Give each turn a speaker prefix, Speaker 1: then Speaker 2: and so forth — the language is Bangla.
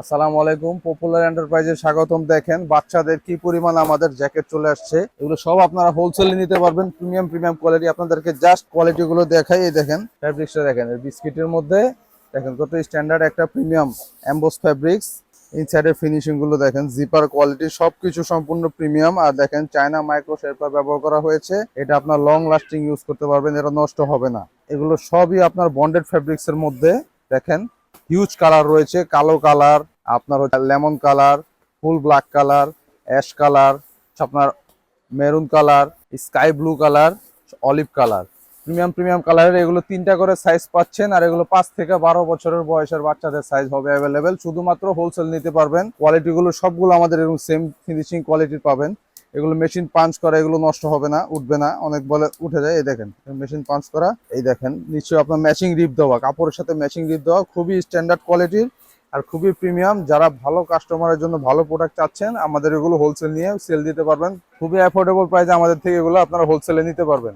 Speaker 1: আসসালামু আলাইকুম। পপুলার এন্টারপ্রাইজে স্বাগতম। দেখেন, বাচ্চাদের কি পরিমাণ আমাদের জ্যাকেট চলে আসছে। এগুলো সব আপনারা হোলসেলে নিতে পারবেন। প্রিমিয়াম প্রিমিয়াম কোয়ালিটি আপনাদেরকে জাস্ট কোয়ালিটি গুলো দেখাই। এই দেখেন ফ্যাব্রিক্সটা দেখেন বিস্কিটের মধ্যে দেখেন কত স্ট্যান্ডার্ড একটা প্রিমিয়াম অ্যাম্বোস ফ্যাব্রিক্স ইনসাইডের ফিনিশিংগুলো দেখেন জিপার কোয়ালিটি সবকিছু সম্পূর্ণ প্রিমিয়াম আর দেখেন চায়না মাইক্রো শেরপা ব্যবহার করা হয়েছে। এটা আপনার লং লাস্টিং ইউজ করতে পারবেন, এটা নষ্ট হবে না। এগুলো সবই আপনার বন্ডেড ফ্যাব্রিক্স এর মধ্যে। দেখেন হিউজ কালার রয়েছে, কালো কালার আপনার lemon colour full black colour ash colour আপনার maroon colour sky blue colour olive colour premium premium কালারের এগুলো তিনটা করে সাইজ পাচ্ছেন আর এগুলো পাঁচ থেকে বারো বছরের বয়সের বাচ্চাদের সাইজ হবে অ্যাভেলেবেল শুধুমাত্র হোলসেল নিতে পারবেন। কোয়ালিটিগুলো সবগুলো আমাদের এরকম সেম ফিনিশিং কোয়ালিটির পাবেন। এগুলো মেশিন পাঞ্চ করা, এগুলো নষ্ট হবে না, উঠবে না। অনেক বলে উঠে যায়, এই দেখেন মেশিন পাঞ্চ করা, এই দেখেন। নিশ্চয়ই আপনার ম্যাচিং রিপ দেওয়া, কাপড়ের সাথে ম্যাচিং রিপ দেওয়া, খুবই স্ট্যান্ডার্ড কোয়ালিটির আর খুবই প্রিমিয়াম যারা ভালো কাস্টমারের জন্য ভালো প্রোডাক্ট চাচ্ছেন, আমাদের এগুলো হোলসেল নিয়ে সেল দিতে পারবেন। খুবই অ্যাফোর্ডেবল প্রাইসে আমাদের থেকে এগুলো আপনারা হোলসেলে নিতে পারবেন।